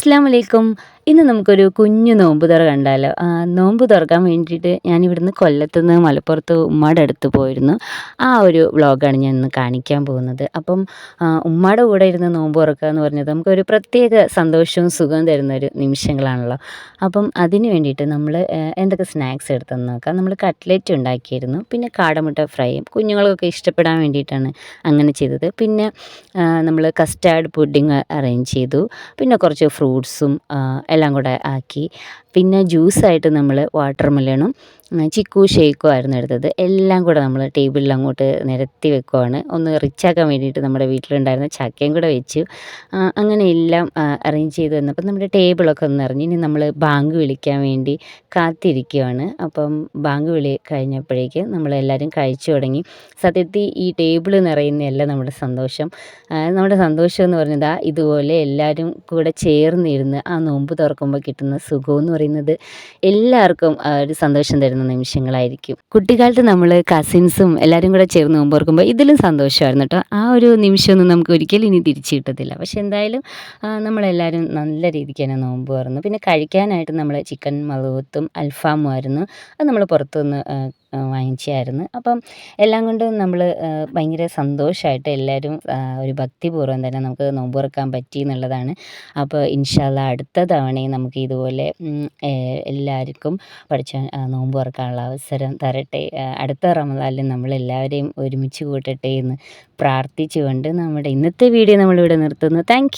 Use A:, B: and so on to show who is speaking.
A: അസ്സാം വലൈക്കും ഇന്ന് നമുക്കൊരു കുഞ്ഞു നോമ്പ് തുറ കണ്ടാലോ നോമ്പ് തുറക്കാൻ വേണ്ടിയിട്ട് ഞാൻ ഇവിടുന്ന് കൊല്ലത്തുനിന്ന് മലപ്പുറത്ത് ഉമ്മയുടെ അടുത്ത് പോയിരുന്നു. ആ ഒരു വ്ളോഗാണ് ഞാൻ ഇന്ന് കാണിക്കാൻ പോകുന്നത്. അപ്പം ഉമ്മയുടെ കൂടെ ഇരുന്ന് നോമ്പ് തുറക്കുക എന്ന് പറഞ്ഞത് നമുക്കൊരു പ്രത്യേക സന്തോഷവും സുഖവും തരുന്ന ഒരു നിമിഷങ്ങളാണല്ലോ. അപ്പം അതിന് വേണ്ടിയിട്ട് നമ്മൾ എന്തൊക്കെ സ്നാക്സ് എടുത്തെന്ന് നോക്കാം. നമ്മൾ കട്ട്ലറ്റ് ഉണ്ടാക്കിയിരുന്നു. പിന്നെ കാടമുട്ട ഫ്രൈയും കുഞ്ഞുങ്ങൾക്കൊക്കെ ഇഷ്ടപ്പെടാൻ വേണ്ടിയിട്ടാണ് അങ്ങനെ ചെയ്തത്. പിന്നെ നമ്മൾ കസ്റ്റാർഡ് പുഡിങ് അറേഞ്ച് ചെയ്തു. പിന്നെ കുറച്ച് ഫ്രൂട്ട്സും എല്ലാം കൂടെ ആക്കി. പിന്നെ ജ്യൂസായിട്ട് നമ്മൾ വാട്ടർ മെലണും ചിക്കു ഷേക്കും ആയിരുന്നു എടുത്തത്. എല്ലാം കൂടെ നമ്മൾ ടേബിളിൽ അങ്ങോട്ട് നിരത്തി വെക്കുവാണ്. ഒന്ന് റിച്ചാക്കാൻ വേണ്ടിയിട്ട് നമ്മുടെ വീട്ടിലുണ്ടായിരുന്ന ചക്കയും കൂടെ വെച്ചു. അങ്ങനെ എല്ലാം അറേഞ്ച് ചെയ്ത് വന്നപ്പോൾ നമ്മുടെ ടേബിളൊക്കെ ഒന്ന് നിറഞ്ഞു ഇനി നമ്മൾ ബാങ്ക് വിളിക്കാൻ വേണ്ടി കാത്തിരിക്കുവാണ്. അപ്പം ബാങ്ക് വിളി കഴിഞ്ഞപ്പോഴേക്ക് നമ്മളെല്ലാവരും കഴിച്ചു തുടങ്ങി. സത്യത്തിൽ ഈ ടേബിൾ നിറയുന്നതല്ല നമ്മുടെ സന്തോഷം. നമ്മുടെ സന്തോഷം എന്ന് പറഞ്ഞത് ഇതുപോലെ എല്ലാവരും കൂടെ ചേർന്നിരുന്ന് ആ നോമ്പ് തുറക്കുമ്പോൾ കിട്ടുന്ന സുഖം എന്ന് പറയുന്നത് എല്ലാവർക്കും ഒരു സന്തോഷം തരുന്ന നിമിഷങ്ങളായിരിക്കും. കുട്ടിക്കാലത്ത് നമ്മൾ കസിൻസും എല്ലാവരും കൂടെ ചേർന്ന് നോമ്പ് തുറക്കുമ്പോൾ ഇതിലും സന്തോഷമായിരുന്നു കേട്ടോ ആ ഒരു നിമിഷമൊന്നും നമുക്ക് ഒരിക്കലും ഇനി തിരിച്ചു കിട്ടത്തില്ല. പക്ഷെ എന്തായാലും നമ്മളെല്ലാവരും നല്ല രീതിക്ക് തന്നെ നോമ്പ് തുറന്നു. പിന്നെ കഴിക്കാനായിട്ട് നമ്മൾ ചിക്കൻ മലൂത്തും അൽഫാമും ആയിരുന്നു. അത് നമ്മൾ പുറത്തുനിന്ന് വാങ്ങിച്ചായിരുന്നു. അപ്പം എല്ലാം കൊണ്ടും നമ്മൾ ഭയങ്കര സന്തോഷമായിട്ട് എല്ലാവരും ഒരു ഭക്തിപൂർവം തന്നെ നമുക്ക് നോമ്പ് തുറക്കാൻ പറ്റി എന്നുള്ളതാണ്. അപ്പോൾ ഇൻഷാല്ല അടുത്ത തവണയും നമുക്ക് ഇതുപോലെ എല്ലാവർക്കും പഠിച്ച നോമ്പ് തുറക്കാനുള്ള അവസരം തരട്ടെ. അടുത്ത റമദാനിൽ നമ്മളെല്ലാവരെയും ഒരുമിച്ച് കൂട്ടട്ടെ എന്ന് പ്രാർത്ഥിച്ചുകൊണ്ട് നമ്മുടെ ഇന്നത്തെ വീഡിയോ നമ്മളിവിടെ നിർത്തുന്നു. താങ്ക്